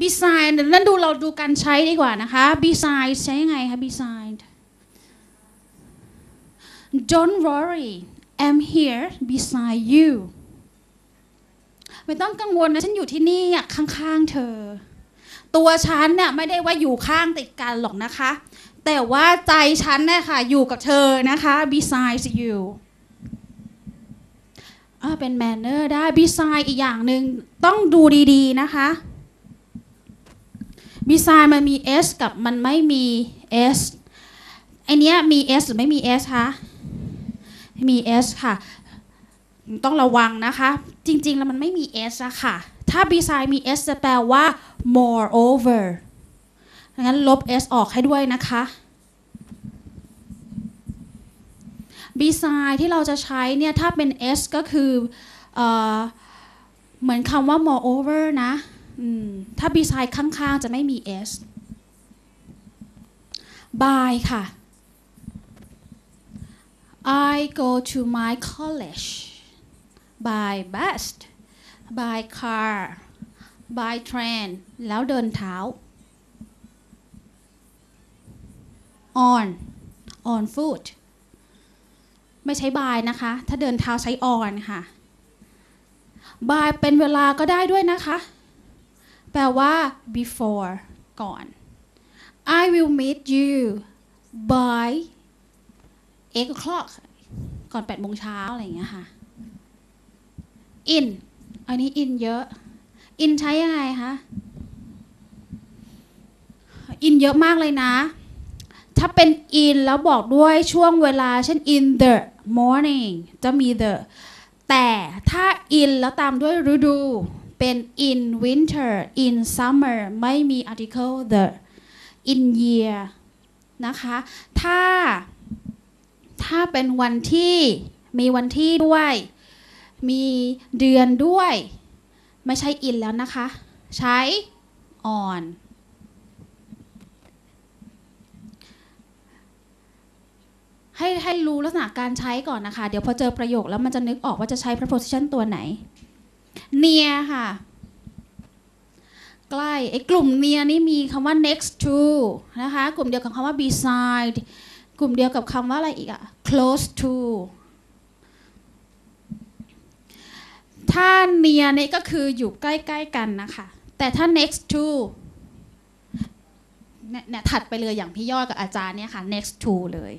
beside นั่นดูเราดูการใช้ดีกว่านะคะ beside ใช้ยังไงคะ beside don't worry I'm here beside you ไม่ต้องกังวลนะ ฉันอยู่ที่นี่ข้างๆเธอ ตัวฉันเนี่ยไม่ได้ว่าอยู่ข้างติดกันหรอกนะคะ แต่ว่าใจฉันเนี่ยค่ะ อยู่กับเธอนะคะ beside you อ่าเป็น manner ได้ beside อีกอย่างหนึ่งต้องดูดีๆนะคะ beside มันมี s กับมันไม่มี s ไอเนี้ยมี s หรือไม่มี s คะ มี s ค่ะ ต้องระวังนะคะ จริง ๆ แล้วมันไม่มี s อะค่ะ ถ้า beside มี s จะแปลว่า moreover งั้นลบ s ออกให้ด้วยนะคะ beside ที่เราจะใช้เนี่ย ถ้าเป็น s ก็คือเอเหมือนคำว่า moreover นะ อืมถ้า beside ข้างๆ จะไม่มี s by ค่ะ I go to my college by bus by car by train แล้วเดินเท้า on on foot ไม่ใช้ by นะคะ ถ้าเดินเท้าใช้ on ค่ะ by เป็นเวลาก็ได้ด้วยนะคะ แปลว่า before ก่อน I will meet you by 8 o'clock ก่อน8โมงเช้าอะไรอย่างเงี้ยค่ะ in อันนี้ in เยอะ in ใช้ยังไงคะ in เยอะมากเลยนะ ถ้าเป็น in แล้วบอกด้วยช่วงเวลา เช่น in the morning จะมี the แต่ถ้า in แล้วตามด้วยฤดู เป็น in winter in summer ไม่มี article the in year นะคะ ถ้า ถ้าเป็นวันที่มีวันที่ด้วย มีเดือนด้วย ไม่ใช่ in แล้วนะคะ ใช้ on ให้ให้รู้ลักษณะการใช้ก่อนนะคะ เดี๋ยวพอเจอประโยคแล้วมันจะนึกออกว่าจะใช้ preposition ตัวไหน near ค่ะ ใกล้ไอ้กลุ่ม near นี่มีคำว่า next to นะคะ กลุ่มเดียวกับคำว่า beside กลุ่มเดียวกับคำว่าอะไรอีกอะ close to ถ้า near นี่ก็คืออยู่ใกล้ ๆ กันนะคะ แต่ถ้า next to เนี่ยเนี่ยถัดไปเลยอย่างพี่ยอดกับอาจารย์เนี่ยค่ะ next to เลย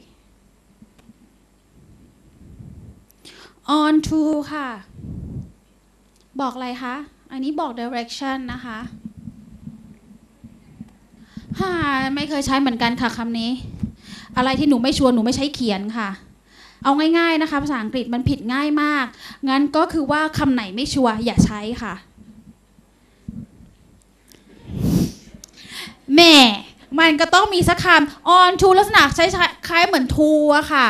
on to ค่ะ บอกอะไรคะ อันนี้บอก direction นะคะฮ่าไม่เคยใช้เหมือนกันค่ะคำนี้ อะไรที่หนูไม่ชวนหนูไม่ใช้เขียนค่ะ เอาง่ายๆนะคะ ภาษาอังกฤษมันผิดง่ายมาก งั้นก็คือว่าคำไหนไม่ชัวร์อย่าใช้ค่ะแม่มันก็ต้องมีสักคำ on to ลักษณะใช้คล้ายเหมือน to อะค่ะ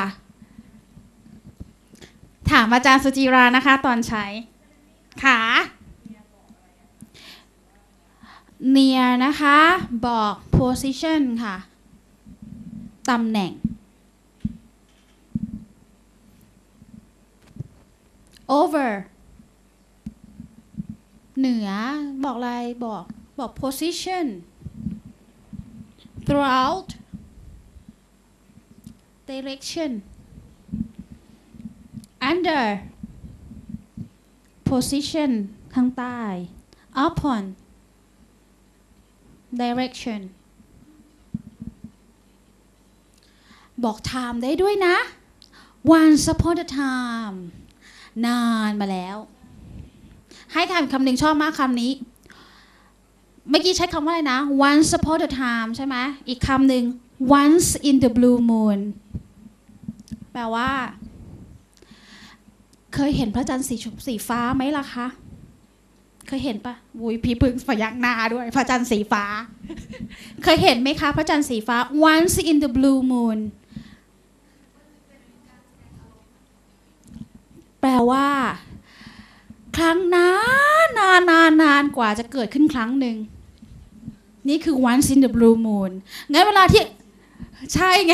ถามอาจารย์สุจิรานะคะ ตอนใช้ ค่ะ near นะคะ บอก position ค่ะ ตำแหน่ง over เหนือ บอกอะไร บอก บอก position throughout direction under position ข้างใต้ upon direction บอก time ได้ด้วยนะ once upon a time นานมาแล้ว ให้ทำคำหนึ่งชอบมากคำนี้ เมื่อกี้ใช้คำว่าอะไรนะ once upon a time ใช่ไหม อีกคำหนึ่ง once in the blue moon แปลว่า เคยเห็นพระจันทร์สีชมสีฟ้าไหมล่ะคะ เคยเห็นปะวุยพี่พึ่งพยักหน้าด้วย พระจันทร์สีฟ้า เคยเห็นไหมคะ พระจันทร์สีฟ้า once in the blue moon แปลว่า ครั้งนานนานนานนานกว่าจะเกิดขึ้นครั้งหนึ่งนี่คือ once in the blue moon งั้นเวลาที่ ใช่ไง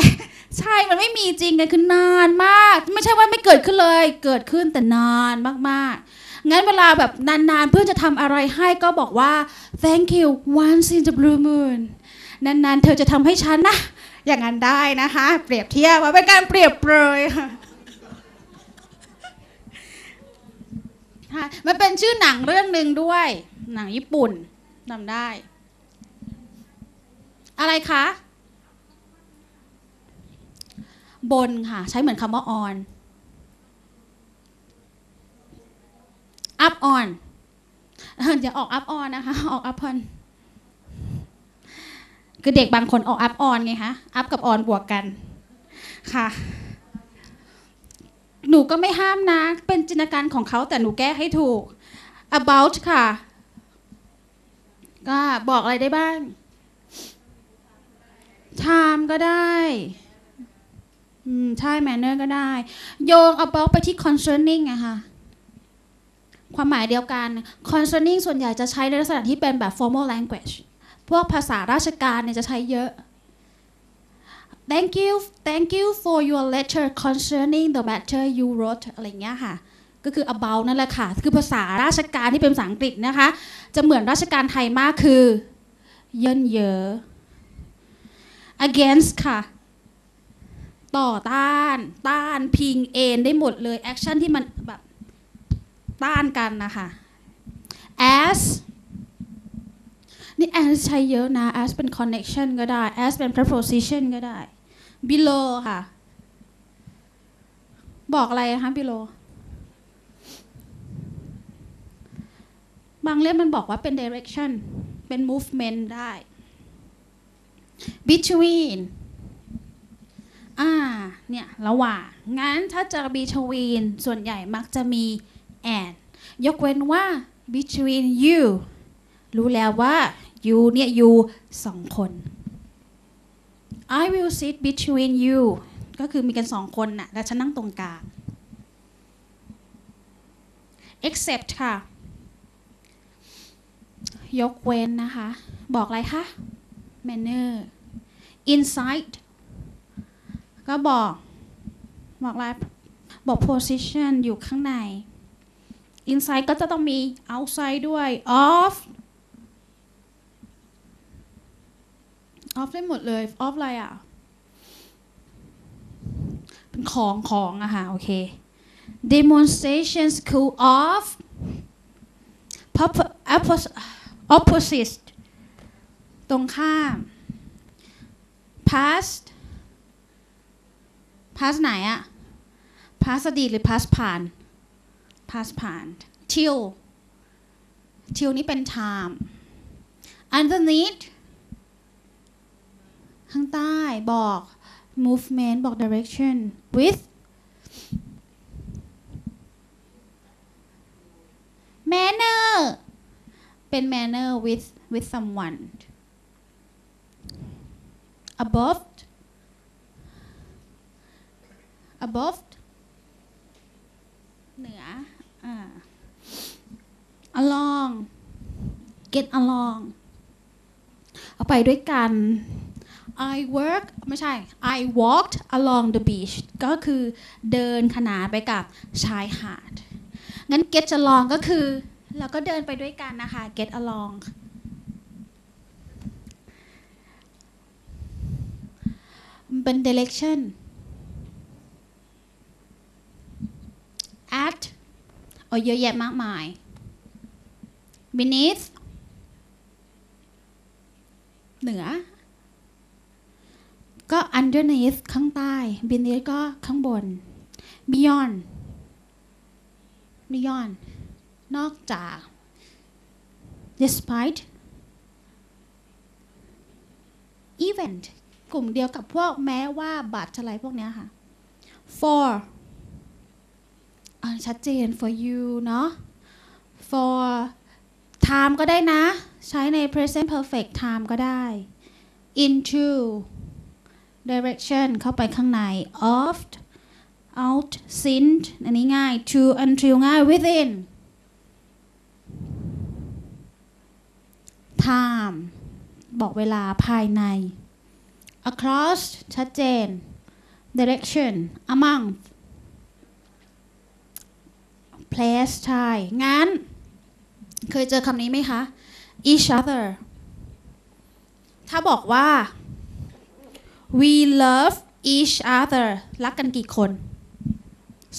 ใช่มันไม่มีจริงไงคือนานมาก ไม่ใช่ว่าไม่เกิดขึ้นเลย เกิดขึ้นแต่นานมากๆ งั้นเวลาแบบนานๆ เพื่อนจะทำอะไรให้ก็บอกว่า thank you once in the blue moon นานๆ เธอจะทำให้ฉันนะ อย่างนั้นได้นะคะ เปรียบเทียบว่าเป็นการเปรียบเปรยค่ะค่ะมันเป็นชื่อหนังเรื่องหนึ่งด้วย หนังญี่ปุ่นจำได้ อะไรคะ บนค่ะ ใช้เหมือนคำว่า on up on อย่าออก up on นะคะ ออก up on คือเด็กบางคนออก up on ไงคะ up กับ on บวกกันค่ะ หนูก็ไม่ห้ามนะ เป็นจินตนาการของเขาแต่หนูแก้ให้ถูก about ค่ะ ก็บอกอะไรได้บ้าง time ก็ได้ อืมใช่ manner ก็ได้ โยง about ไปที่ concerning อะค่ะ ความหมายเดียวกัน concerning ส่วนใหญ่จะใช้ในลักษณะที่เป็นแบบ formal language พวกภาษาราชการเนี่ยจะใช้เยอะ thank you thank you for your letter concerning the matter you wrote อะไรเงี้ยค่ะ ก็คือ about นั่นแหละค่ะ คือภาษาราชการที่เป็นภาษาอังกฤษนะคะ จะเหมือนราชการไทยมากคือ เยินเยอ against ค่ะ ต่อต้าน ต้านพิงเอนได้หมดเลยแอคชั่นที่มันแบบต้านกันนะคะ as นี่ as ใช้เยอะนะ as เป็น connection ก็ได้ as เป็น preposition ก็ได้ below ค่ะ บอกอะไรคะ below บางเล่มมันบอกว่าเป็น direction เป็น movement ได้ between อ่าเนี่ยระหว่างงั้นถ้าเจอ between ส่วนใหญ่มักจะมี and ยกเว้นว่า between you รู้แล้วว่า you เนี่ย you สองคน I will sit between you ก็คือมีกันสองคนน่ะแล้วฉันนั่งตรงกลาง except ค่ะ ยกเว้นนะคะ บอกอะไรคะ manner inside ก็บอกบอกไลฟ์บอก position อยู่ข้างใน inside ก็จะต้องมี outside ด้วย off off ได้หมดเลย off อะไรอะ เป็นของของอะค่ะ โอเค demonstration school of opposite ตรงข้าม past past ไหนอะ past อดีหรือ past ผ่าน past ผ่าน till till นี่เป็น time underneath ข้างใต้บอก movement บอก direction with manner เป็น manner with with someone above above เหนืออ่า along get along เอาไปด้วยกัน I work ไม่ใช่ I walked along the beach ก็คือเดินขนานไปกับชายหาด งั้น get along ก็คือ เราก็เดินไปด้วยกันนะคะ get along มันเป็น direction at โอ้เยอะแยะมากมาย beneath เหนือ ก็ underneath ข้างใต้ beneath ก็ข้างบน beyond beyond นอกจาก despite event กลุ่มเดียวกับพวกแม้ว่าบัตรอะไรพวกเนี้ยค่ะ for ชัดเจน for you เนาะ for time ก็ได้นะ ใช้ใน present perfect time ก็ได้ into direction เข้าไปข้างใน of out since อันนี้ง่าย to until ง่าย within time บอกเวลาภายใน across ชัดเจน direction among place ใช่ งั้น เคยเจอคำนี้ไหมคะ each other ถ้าบอกว่า we love each other รักกันกี่คน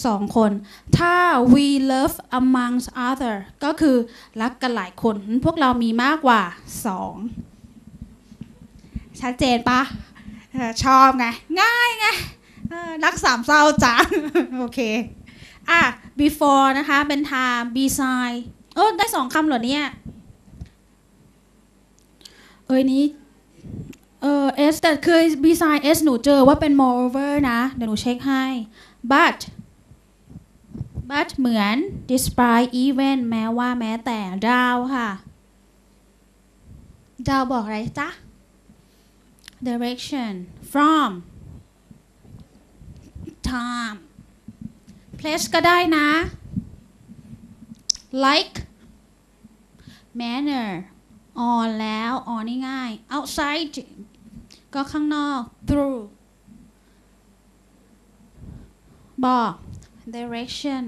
สองคน ถ้า we love amongst other ก็คือรักกันหลายคน พวกเรามีมากกว่าสองชัดเจนปะชอบไง ง่ายไง รักสามเศร้าจังโอเค อะ before นะคะ เป็น time beside โอ้ได้สองคำเหรอเนี่ย เอ้ยนี้ เออ s แต่คือ beside s หนูเจอว่าเป็น moreover นะ เดี๋ยวหนูเช็คให้ but but เหมือน despite even แม้ว่าแม้แต่ดาวค่ะดาวบอกอะไรจ๊ะ direction from time place ก็ได้นะ like manner on แล้ว on นี่ง่าย outside ก็ข้างนอก through บอก direction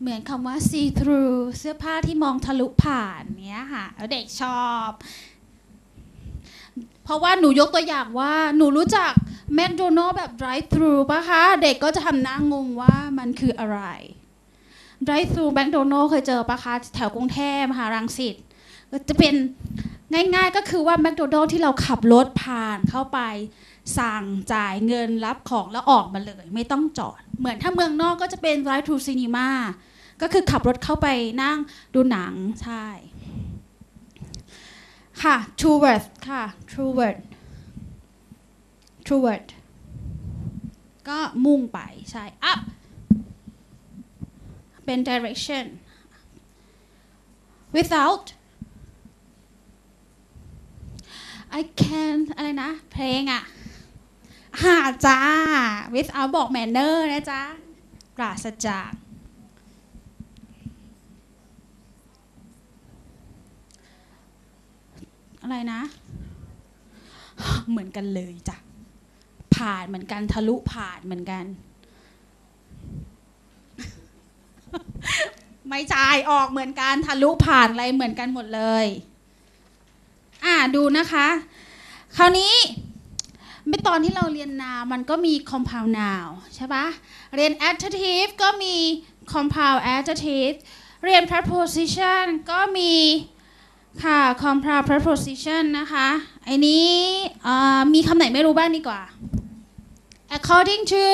เหมือนคำว่า see through เสื้อผ้าที่มองทะลุผ่านเนี้ยค่ะเด็กชอบ เพราะว่าหนูยกตัวอย่างว่าหนูรู้จักแมคโดนัลแบบ drive thru ปะคะเด็กก็จะทำหน้างงว่ามันคืออะไร drive thru แมคโดนัลเคยเจอปะคะแถวกรุงเทพมหารังสิตจะเป็นง่ายๆก็คือว่าแมคโดนัลที่เราขับรถผ่านเข้าไป สั่งจ่ายเงินรับของแล้วออกมาเลย ไม่ต้องจอด เหมือนถ้าเมืองนอกก็จะเป็น drive thru cinema ก็คือขับรถเข้าไปนั่งดูหนังใช่ ค่ะ toward ค่ะ toward toward ก็มุ่งไปใช่ up เป็น direction without I can อะไรนะ เพลงอะหาจ้า without บอก manner นะจ๊ะปราศจาก อะไรนะ เหมือนกันเลยจ้ะผ่านเหมือนกันทะลุผ่านเหมือนกัน ไม่จ่ายออกเหมือนกันทะลุผ่านอะไรเหมือนกันหมดเลย อ่าดูนะคะ คราวนี้ไม่ตอนที่เราเรียนนา มันก็มี compound noun ใช่ปะเรียน adjective ก็มี compound adjective เรียน preposition ก็มี ค่ะ compound preposition นะคะไอ้นี้มีคำไหนไม่รู้บ้างดีกว่า according to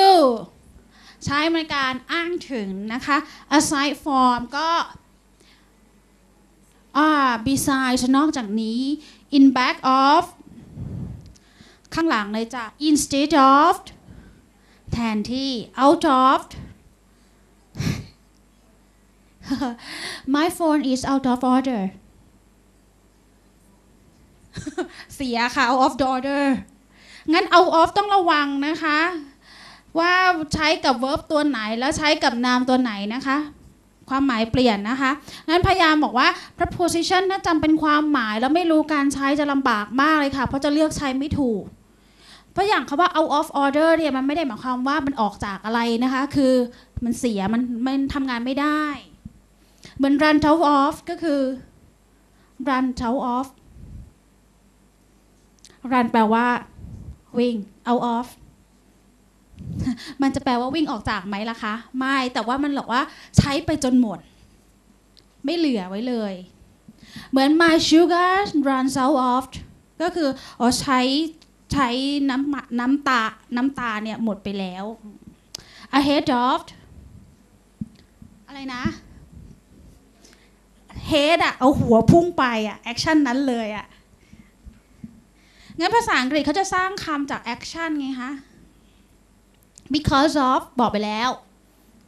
ใช้ในการอ้างถึงนะคะ aside from ก็อ่า besides นอกจากนี้ in back of ข้างหลังเลยจ้ะ instead of แทนที่ out of my phone is out of order เสียค่ะ out of the order งั้น out of ต้องระวังนะคะ ว่าใช้กับ verb ตัวไหนแล้วใช้กับนามตัวไหนนะคะ ความหมายเปลี่ยนนะคะงั้นพยายามบอกว่า preposition ถ้าจำเป็นความหมายแล้วไม่รู้การใช้จะลำบากมากเลยค่ะ เพราะจะเลือกใช้ไม่ถูกเพราะอย่างคำว่า out of order เนี่ยมันไม่ได้หมายความว่ามันออกจากอะไรนะคะ คือมันเสียมันมันทำงานไม่ได้ เหมือน run out of ก็คือ run out of run แปลว่า วิ่ง out of มันจะแปลว่าวิ่งออกจากไหมล่ะคะ ไม่แต่ว่ามันบอกว่าใช้ไปจนหมด ไม่เหลือไว้เลย เหมือน my sugar runs out of ก็คืออ๋อใช้ใช้น้ำน้ำตา น้ำตาเนี่ยหมดไปแล้ว ahead of อะไรนะ head อะเอาหัวพุ่งไปอะแอคชั่นนั้นเลยอะ งั้นภาษาอังกฤษเขาจะสร้างคำจากแอคชั่นไงคะ because of บอกไปแล้ว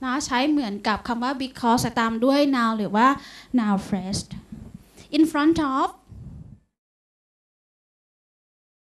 นะใช้เหมือนกับคำว่า because แต่ตามด้วย noun หรือว่า noun phrase in front of